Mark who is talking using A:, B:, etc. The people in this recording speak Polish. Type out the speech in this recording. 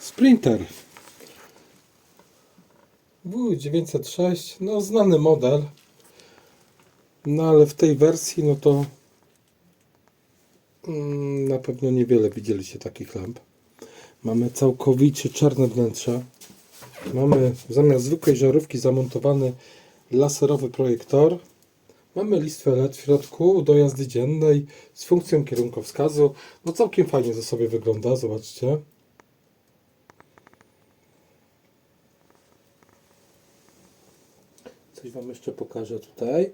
A: Sprinter W906, no znany model, no ale w tej wersji, no to mm, na pewno niewiele widzieliście takich lamp. Mamy całkowicie czarne wnętrze. Mamy zamiast zwykłej żarówki zamontowany laserowy projektor. Mamy listwę LED w środku do jazdy dziennej z funkcją kierunkowskazu. No całkiem fajnie to sobie wygląda, zobaczcie. Coś Wam jeszcze pokażę tutaj.